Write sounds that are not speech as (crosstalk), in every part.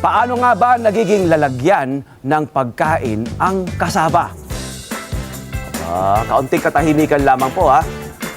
Paano nga ba nagiging lalagyan ng pagkain ang kasaba? Ah, kaunting katahimikan lamang po ha.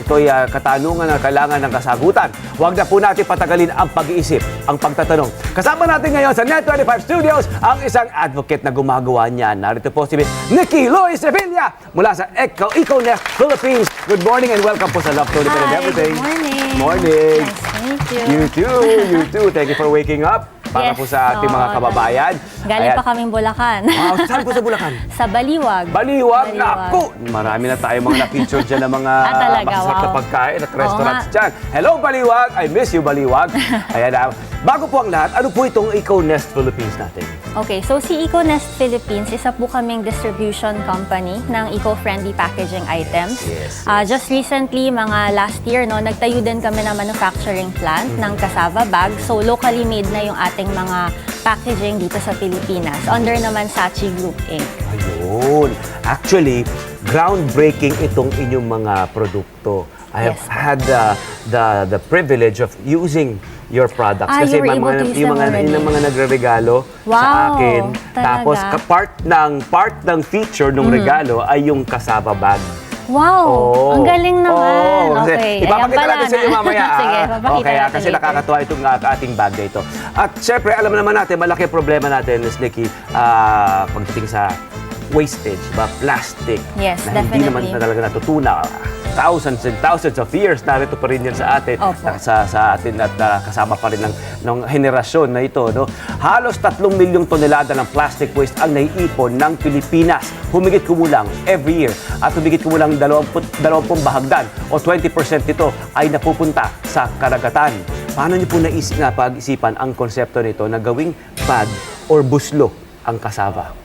Ito'y ah, katanungan na kailangan ng kasagutan. Huwag na po natin patagalin ang pag-iisip, ang pagtatanong. Kasama natin ngayon sa Net25 Studios ang isang advocate na gumagawa niyan. Narito po si Nikki Lois Sevilla mula sa Eco EcoNest Philippines. Good morning and welcome po sa Love Tony and Hi, Everything. good morning. Morning. To meet you. You too, you too. Thank you for waking up para Yes, po sa ating mga oo, kababayan. Galing Ayan. pa kaming Bulacan. Ah, saan po sa Bulacan? (laughs) sa Baliwag. Baliwag, Baliwag. naku! Marami na tayo mga na-feature dyan ng mga Ah, talaga, masasarap na wow. pagkain at restaurants dyan. Hello, Baliwag! I miss you, Baliwag. (laughs) Ayan na. Bago po ang lahat, ano po itong EcoNest Philippines natin? Okay, so si EcoNest Philippines, isa po kaming distribution company ng eco-friendly packaging items. Yes, Ah, just recently, mga last year, no, nagtayo din kami ng manufacturing plant Mm-hmm. ng cassava bag. So locally made na yung ating mga packaging dito sa Pilipinas. Under naman Sachi Group Inc. Ayun. Actually, groundbreaking itong inyong mga produkto. I have Yes. had the, the, the privilege of using your products. Ah, you may able mga, yung mga, already. yun ang mga nagre-regalo sa Wow, akin. talaga? Tapos, part ng, part ng feature ng Mm. regalo ay yung kasaba bag. Wow! Oo. Ang galing naman. Oo, kasi okay. Ipapakita natin sa na. mamaya. (laughs) Sige, ah. Okay, ah, natin kasi later. nakakatuwa itong ah, ating bag na ito. At syempre, alam naman natin, malaki problema natin, Ms. Nikki, ah, pagdating sa wastage, ba plastic. Yes, na hindi naman definitely. na talaga natutunaw. Thousands and thousands of years narito pa rin yan sa atin. Opo. na- Sa, sa atin at ah, kasama pa rin ng, ng henerasyon na ito. No? Halos 3 milyong tonelada ng plastic waste ang naiipon ng Pilipinas. Humigit kumulang every year. At humigit kumulang 20, 20 bahagdan o 20% nito ay napupunta sa karagatan. Paano niyo po naisip na pag-isipan ang konsepto nito na gawing bag or buslo ang kasava?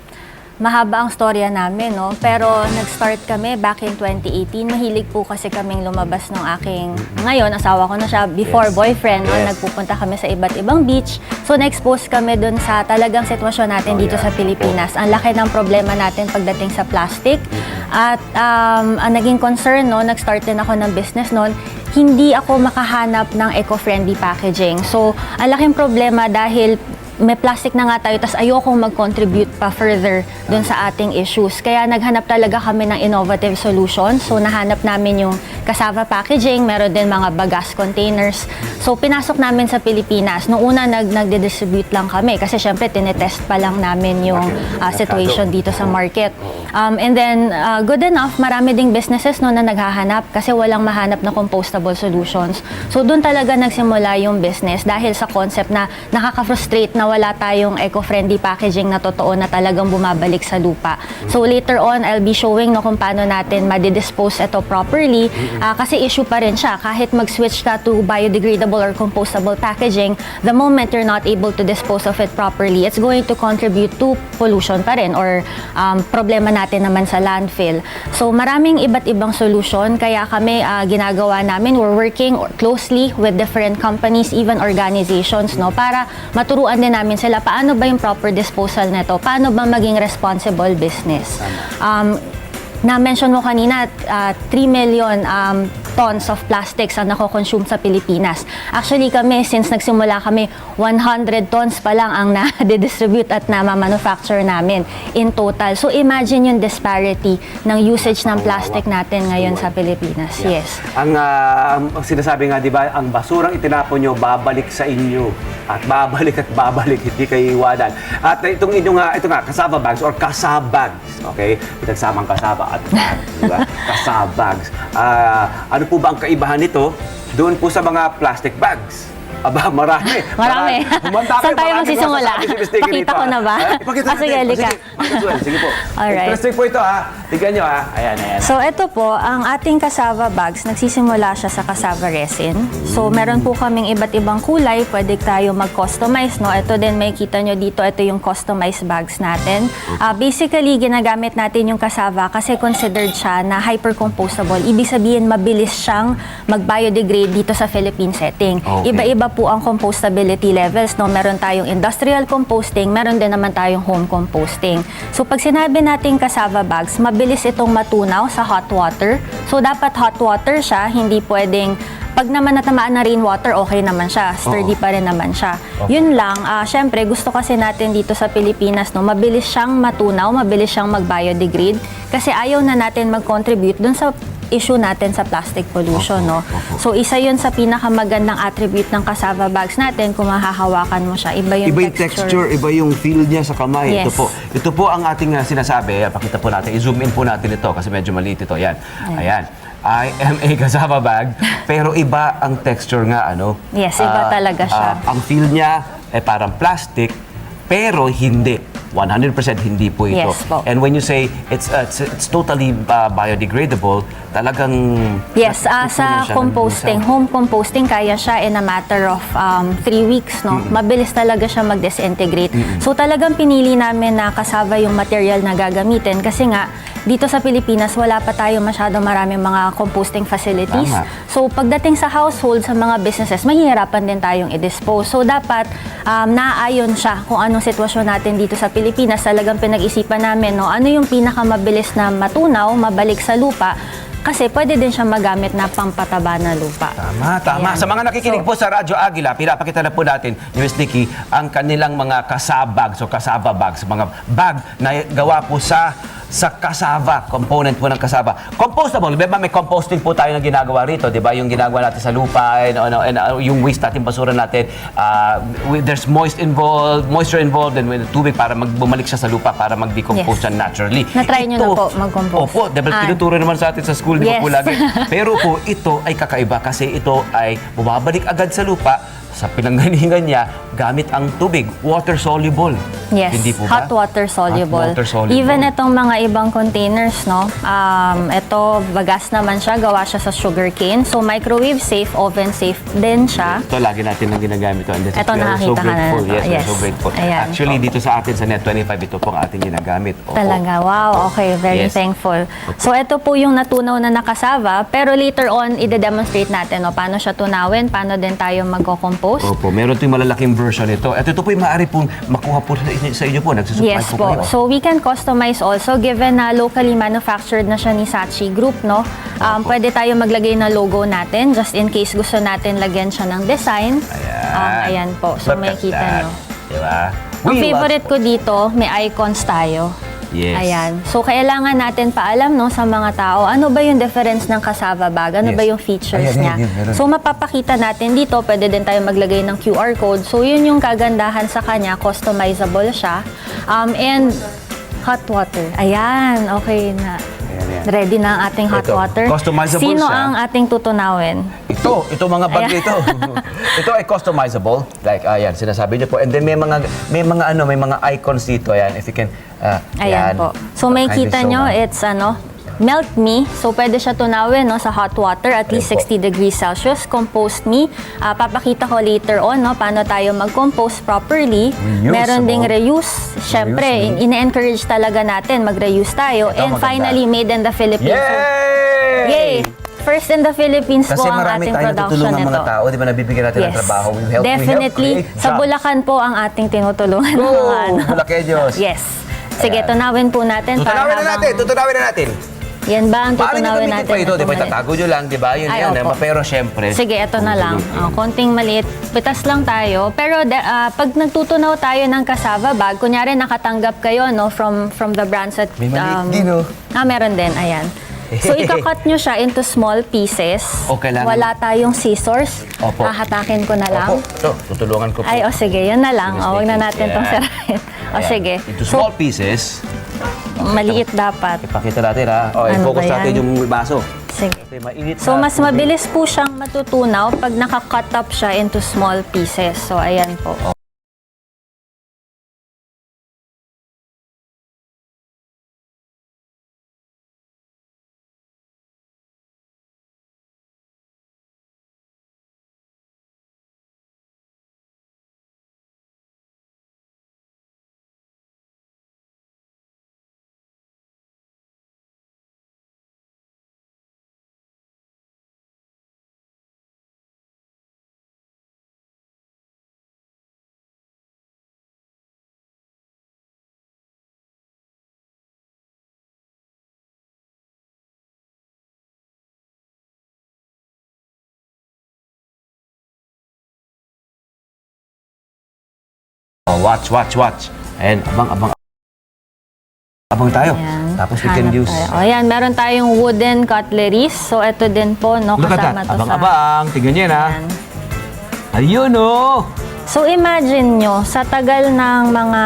Mahaba ang storya namin, no? Pero nag-start kami back in 2018. Mahilig po kasi kaming lumabas ng aking, ngayon, asawa ko na siya, before Yes. boyfriend, no? Yes. Nagpupunta kami sa iba't ibang beach. So, na-expose kami dun sa talagang sitwasyon Oh, natin dito yeah. sa Pilipinas. Ang laki ng problema natin pagdating sa plastic. Mm-hmm. At um, ang naging concern, no? Nag-start din ako ng business noon hindi ako makahanap ng eco-friendly packaging. So, ang laking problema dahil may plastic na nga tayo, tas ayokong mag-contribute pa further dun sa ating issues. Kaya naghanap talaga kami ng innovative solutions. So, nahanap namin yung cassava packaging, meron din mga bagas containers. So, pinasok namin sa Pilipinas. Noong una, nag nagde-distribute lang kami kasi syempre, tinetest pa lang namin yung ah, situation dito sa market. Um, and then, uh, good enough, marami ding businesses no, na naghahanap kasi walang mahanap na compostable solutions. So, doon talaga nagsimula yung business dahil sa concept na nakaka-frustrate na wala tayong eco-friendly packaging na totoo na talagang bumabalik sa lupa. So, later on, I'll be showing no, kung paano natin madidispose ito properly Ah, kasi issue pa rin siya. Kahit mag-switch ka to biodegradable or compostable packaging, the moment you're not able to dispose of it properly, it's going to contribute to pollution pa rin or um, problema natin naman sa landfill. So maraming iba't ibang solution kaya kami ah, ginagawa namin, we're working closely with different companies, even organizations, no, para maturuan din namin sila paano ba yung proper disposal nito, paano ba maging responsible business. Um, na-mention mo kanina, ah, 3 million um, tons of plastics ang nako-consume sa Pilipinas. Actually kami, since nagsimula kami, 100 tons pa lang ang (laughs) na-distribute at na-manufacture namin in total. So imagine yung disparity ng usage ng plastic natin ngayon sa Pilipinas. Yes. Ang, ang sinasabi nga, di ba, ang basurang itinapon nyo, babalik sa inyo. At babalik at babalik, hindi kayo iwanan. At itong inyong, ah, ito nga, cassava bags or casabags. Okay? Pinagsamang cassava at (laughs) bag. Di ba? Casabags. Ah, ano po ba ang kaibahan nito doon po sa mga plastic bags? Aba, (laughs) marami. Marami. Humanda Saan kayo, tayo marami magsisimula? Pakita ko ah. na ba? Ah, Pakita Ah, sige, halika. Sige, po. (laughs) Alright. Interesting po ito ha. Tignan nyo ha. Ayan, ayan. So ito po, ang ating cassava bags, nagsisimula siya sa cassava resin. So meron po kaming iba't ibang kulay, pwede tayo mag-customize. No? Ito din, may kita nyo dito, ito yung customized bags natin. Ah, basically, ginagamit natin yung cassava kasi considered siya na hyper-compostable. Ibig sabihin, mabilis siyang mag-biodegrade dito sa Philippine setting. Okay. Po ang compostability levels. No? Meron tayong industrial composting, meron din naman tayong home composting. So pag sinabi nating cassava bags, mabilis itong matunaw sa hot water. So dapat hot water siya, hindi pwedeng Pag naman natamaan na rainwater, okay naman siya. Sturdy Oo. pa rin naman siya. Okay. Yun lang, ah, syempre gusto kasi natin dito sa Pilipinas, no, mabilis siyang matunaw, mabilis siyang mag-biodegrade kasi ayaw na natin mag-contribute dun sa issue natin sa plastic pollution, no. So isa 'yun sa pinakamagandang attribute ng cassava bags natin kung mahahawakan mo siya. Iba yung Iba yung texture, iba yung feel niya sa kamay. Ito Yes. po. Ito po ang ating uh, sinasabi. Pakita po natin. I-zoom in po natin ito kasi medyo maliit ito. Yan. Ayan. I am a (laughs) cassava bag, pero iba ang texture nga, ano? Yes, iba Ah, talaga siya. ah, ang feel niya, eh parang plastic, pero hindi. 100% hindi po ito. Yes po. And when you say it's uh, it's, it's totally uh, biodegradable, talagang Yes, natutunan sa composting, home composting, kaya siya in a matter of um, three weeks, no? Mabilis talaga siya mag-disintegrate. So talagang pinili namin na kasava yung material na gagamitin kasi nga, dito sa Pilipinas, wala pa tayo masyado maraming mga composting facilities. Tama. So pagdating sa household, sa mga businesses, mahihirapan din tayong i-dispose. So dapat um, naaayon siya kung anong sitwasyon natin dito sa Pilipinas. Talagang pinag-isipan namin, no? ano yung pinakamabilis na matunaw, mabalik sa lupa, kasi pwede din siya magamit na pampataba na lupa. Tama, tama. Ayan. Sa mga nakikinig So, po sa Radyo Agila, pinapakita na po natin ni Miss Nikki ang kanilang mga kasabags o kasaba bags, mga bag na gawa po sa sa kasava, component po ng kasava. Compostable, di ba may composting po tayo na ginagawa rito, di ba? Yung ginagawa natin sa lupa and, ano, and uh, yung waste natin, basura natin, uh, with- there's moist involved, moisture involved and with tubig para mag, bumalik siya sa lupa para mag-decompose Yes. siya naturally. Na-try nyo na po mag-compose. Opo, dahil Ah. tinuturo naman sa atin sa school, di Yes. po lagi? Pero po, ito ay kakaiba kasi ito ay bumabalik agad sa lupa sa pinanggalingan niya gamit ang tubig, water soluble. Yes, Hindi po ba? hot water soluble. Hot water soluble. Even itong mga ibang containers, no? Um, ito, bagas naman siya, gawa siya sa sugarcane. So, microwave safe, oven safe din siya. Ito, lagi natin nang ginagamit ito. And this is- Ito, we are nakakita so ka na grateful. Yes, we're Yes. so grateful. Ayan. Actually, dito sa atin, sa Net25, ito po ang ating ginagamit. Opo. Talaga, wow, okay, very Yes. thankful. So, ito po yung natunaw na nakasava, pero later on, ide-demonstrate natin, no? Paano siya tunawin, paano din tayo magko-compose. Opo, meron ito yung malalaking version nito. At ito po yung maaari pong makuha po sa inyo, sa inyo po. Nagsusupply Yes po, po. kayo. So we can customize also given na locally manufactured na siya ni Sachi Group, no? Um, pwede tayo maglagay na logo natin just in case gusto natin lagyan siya ng design. Ayan. Um, ayan po. So Look may kita that. nyo. Diba? Ang favorite ko dito, may icons tayo. Yes. Ayan. So, kailangan natin paalam no, sa mga tao, ano ba yung difference ng cassava bag? Ano Yes. ba yung features Ayan, niya? ayan, ayan, meron. so, mapapakita natin dito, pwede din tayo maglagay ng QR code. So, yun yung kagandahan sa kanya, customizable siya. Um, and hot water. Ayan, okay na. Ayan, ayan. Ready na ang ating hot Ito, water. customizable Sino siya. ang ating tutunawin? Ito, ito mga bag Ayan. ito. (laughs) ito ay customizable. Like, ayan, sinasabi niyo po. And then may mga, may mga ano, may mga icons dito. Ayan, if you can, uh, Ayan po. So may Kindly kita show, nyo, ma'am. it's ano, Melt Me. So pwede siya tunawin no, sa hot water at least Ayan po. 60 degrees Celsius. Compost Me. Ah, papakita ko later on no, paano tayo mag-compose properly. Reusable. Meron ding reuse. Siyempre, Reuse, in- ine-encourage talaga natin mag-reuse tayo. Ito, And maganda. finally, made in the Philippines. Yay! yay! First in the Philippines Kasi po ang marami ating production nito. mga tao, di ba nabibigyan natin ng trabaho. We help, Definitely. we help sa. Bulacan po ang ating tinutulungan. ng Go! ano. Bulaqueños. Yes. Sige, Ayan. tunawin po natin. para Tutunawin na natin, tutunawin na natin. Yan ba ang Paano nyo tutunawin gamitin natin? pa ito? Di ba Itong maliit? itatago nyo lang, di ba? Yun Ay, yan. opo. eh. Pero syempre. Sige, ito na lang. Oh, konting maliit. Pitas lang tayo. Pero de- ah, pag nagtutunaw tayo ng cassava bag, kunyari nakatanggap kayo no, from from the brands at... May maliit din, oh. Ah, meron din. Ayan. So, (laughs) ikakat nyo siya into small pieces. O, kailangan- Wala tayong scissors. Opo. Hahatakin ko na lang. Opo, ito, tutulungan ko po. Ay, o sige, yun na lang. Miss O, wag na Nikki. natin tong Ayan. sirahin. O, Ayan. sige. Into So, small pieces. Maliit dapat. Ipakita natin ha. O, Ano i-focus yan? natin yung baso. Sige. Kasi mainit So, na mas mabilis po siyang matutunaw pag nakakat up siya into small pieces. So, ayan po. Oh, watch, watch, watch. Ayan, abang, abang. Abang tayo. Ayan. Tapos we can Hanap use... tayo. O yan, meron tayong wooden cutleries. So, ito din po, no, Look at that. kasama to Abang, sa... abang. Tingnan niyo yan, ha. Ayan. Ayun, oh. So, imagine nyo, sa tagal ng mga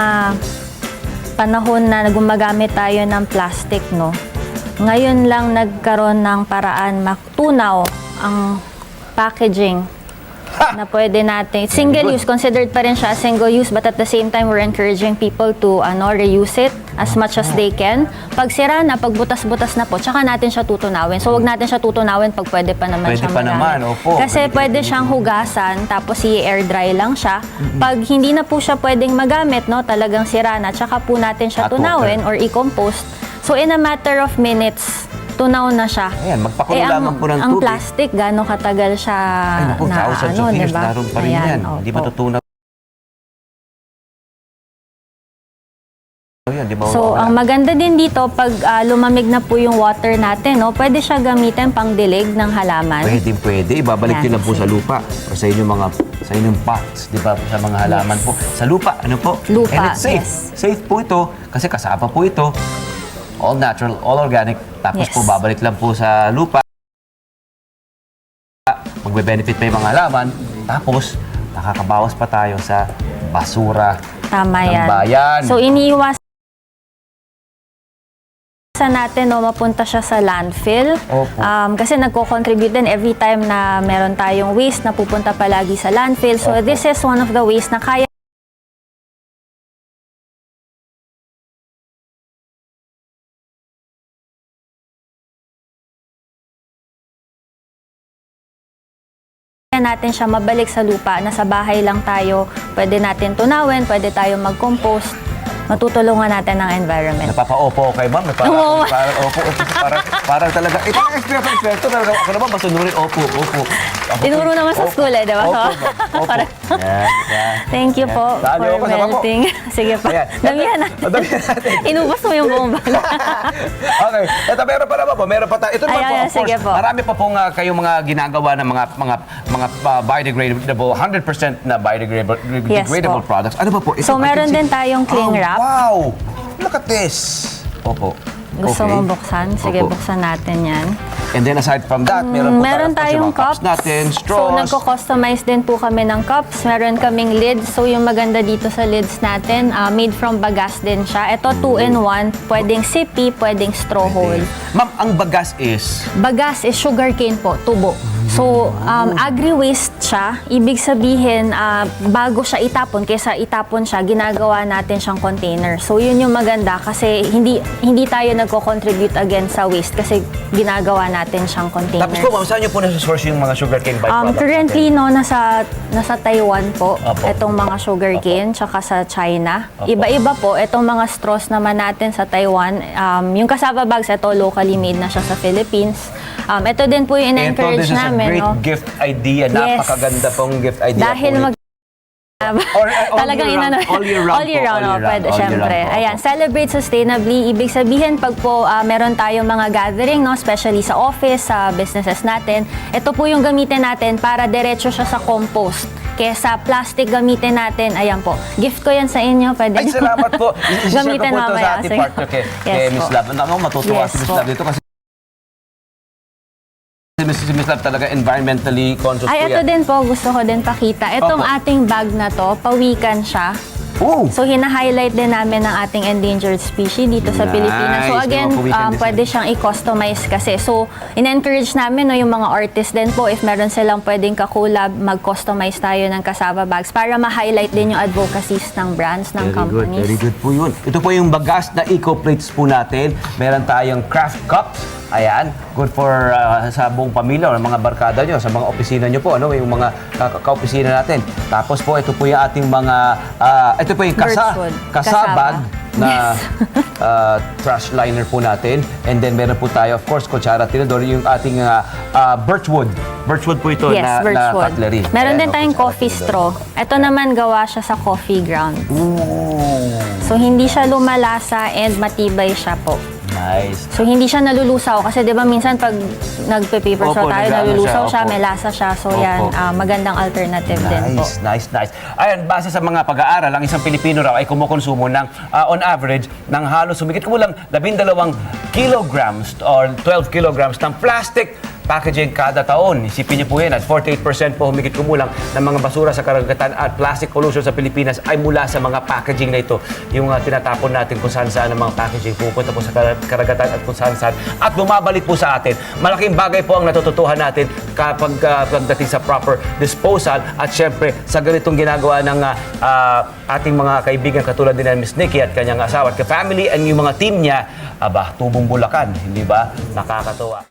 panahon na gumagamit tayo ng plastic, no? Ngayon lang nagkaroon ng paraan maktunaw ang packaging (laughs) na pwede natin. Single use, considered pa rin siya single use, but at the same time, we're encouraging people to ano, reuse it as much as they can. Pag sira na, pag butas-butas na po, tsaka natin siya tutunawin. So, wag natin siya tutunawin pag pwede pa naman Pwede siya pa naman, opo. Kasi Pwede- pwede siyang hugasan, tapos i-air dry lang siya. Pag hindi na po siya pwedeng magamit, no, talagang sira na, tsaka po natin siya Hot tunawin or i-compost. So, in a matter of minutes, tunaw na siya. Ayan, magpakulo Eh, ang, lamang po ng ang tubig. plastic, gano'ng katagal siya Ay, naku, na thousands ano, of years, diba? naroon pa rin Ayan, yan. Hindi matutunaw. Oh, di ba? So, ang maganda din dito, pag ah, lumamig na po yung water natin, no, pwede siya gamitin pang dilig ng halaman. Pwede, pwede. Ibabalik nyo lang po sa lupa. O sa inyong mga sa inyong pots, di ba? Sa mga halaman Yes. po. Sa lupa, ano po? Lupa, And it's safe. yes. Safe po ito kasi kasama po ito. All natural, all organic. Tapos Yes. po, babalik lang po sa lupa. Magbe-benefit pa yung mga halaman. Tapos, nakakabawas pa tayo sa basura Tama ng yan. bayan. So, iniiwas sa natin, no, mapunta siya sa landfill. Opo. Um, kasi nagko-contribute din every time na meron tayong waste na pupunta palagi sa landfill. So, Opo. this is one of the ways na kaya natin siya mabalik sa lupa, nasa bahay lang tayo, pwede natin tunawin, pwede tayo mag-compost, matutulungan natin ang environment. Napapa-opo kay ma'am. Parang, Oo. parang opo, opo. Parang, parang talaga. Eh, talaga experto, experto. Talaga, ako naman, masunurin. Opo, opo. Ako Tinuro naman sa opo. school eh, di ba? Opo, So, ma'am. Opo. parang- Yan, yan. Thank you po Saan for ako? Sama (laughs) po. melting. Sige pa. Ayan. Damihan natin. Oh, damihan natin. Inubos mo yung buong bag. (laughs) okay. Ito, meron pa naman po. Meron pa tayo. Ito naman Ayan, po, ayan, of sige course. po. Marami pa pong uh, kayong mga ginagawa ng mga mga mga uh, biodegradable, 100% na biodegradable Yes degradable po. products. Ano pa po? Ito, So, I can meron see- din tayong cling Oh, wrap. Wow! Look at this. Opo. Gusto Okay. mong buksan? Sige, Opo. buksan natin yan. And then aside from that, meron po Mm, Meron tayo, tayong course, cups. mga natin, So, straws. nagko-customize din po kami ng cups. Meron kaming lids. So, yung maganda dito sa lids natin, ah, made from bagas din siya. Ito, Mm. 2-in-1. Pwedeng sippy, pwedeng straw hole. Ma'am, ang bagas is... Bagas is sugarcane po, tubo. So, um, agri-waste siya. Ibig sabihin, ah, bago siya itapon, kaysa itapon siya, ginagawa natin siyang container. So, yun yung maganda kasi hindi hindi tayo nagko-contribute again sa waste kasi ginagawa natin siyang container. Tapos po, ma'am, saan niyo po nasa-source yung mga sugarcane byproducts? Um, currently, no, nasa, nasa Taiwan po, Opo. itong mga sugarcane, tsaka sa China. Iba-iba po, itong mga straws naman natin sa Taiwan. Um, yung cassava bags, ito locally made na siya sa Philippines. Um, ito din po yung Ito, in-encourage this is a namin. great no? gift idea. Yes. Napakaganda pong gift idea Dahil po. mag... (laughs) Or, uh, all Talagang year round, inano- all year round (laughs) all year po, round, all oh, year pwede, round, all year syempre. round po, Ayan, opo. celebrate sustainably. Ibig sabihin, pag po ah, meron tayong mga gathering, no, especially sa office, sa businesses natin, ito po yung gamitin natin para diretso siya sa compost. Kesa plastic gamitin natin, ayan po. Gift ko yan sa inyo, pwede Ay, salamat po. (laughs) I-share ko Gamitin po ito mamaya, sa ating sige. partner kay, Yes kay po. Miss Love. Ano, matutuwa Yes si Miss po. Love dito kasi si Miss, Love talaga environmentally conscious Ay, po ito yan. din po, gusto ko din pakita. Itong Opo. ating bag na to, pawikan siya. Oh! So, hina-highlight din namin ang ating endangered species dito sa Nice. Pilipinas. So, Mga again, pawikan um, design. pwede siyang i-customize kasi. So, in-encourage namin no, yung mga artists din po, if meron silang pwedeng kakulab, mag-customize tayo ng cassava bags para ma-highlight din yung advocacies ng brands, ng Very good, companies. very good po yun. Ito po yung bagas na eco-plates po natin. Meron tayong craft cups. Ayan, good for uh, sa buong pamilya o mga barkada nyo, sa mga opisina nyo po, ano, yung mga ka- ka-opisina natin. Tapos po, ito po yung ating mga, ah, ito po yung kasa, Birchwood. kasabag Kasaba. na (laughs) ah, trash liner po natin. And then meron po tayo, of course, kutsara tinador, yung ating ah, ah, birchwood. Birchwood po ito Yes, na, na Birchwood. cutlery. Meron Ayan, din tayong kutsara coffee tinidor. straw. Ito naman gawa siya sa coffee ground. Ooh. So, hindi siya lumalasa and matibay siya po. Nice. So hindi siya nalulusaw kasi 'di ba minsan pag nagpe-paper Opo, straw tayo nag-ano nalulusaw siya, siya, opo. may lasa siya. So Opo. yan ah, magandang alternative din po. Nice, nice, nice. Ayan, base sa mga pag-aaral, ang isang Pilipino raw ay kumukonsumo ng, ah, on average, ng halos sumigit kumulang 12 kilograms or 12 kilograms ng plastic packaging kada taon. Isipin niyo po yan at 48% po humigit kumulang ng mga basura sa karagatan at plastic pollution sa Pilipinas ay mula sa mga packaging na ito. Yung ah, tinatapon natin kung saan saan ng mga packaging pupunta po sa kar- karagatan at kung saan saan at bumabalik po sa atin. Malaking bagay po ang natututuhan natin kapag ah, pagdating sa proper disposal at syempre sa ganitong ginagawa ng ah, ah, ating mga kaibigan katulad din ng Miss Nikki at kanyang asawa at ka-family and yung mga team niya, aba, tubong bulakan, hindi ba? Nakakatuwa.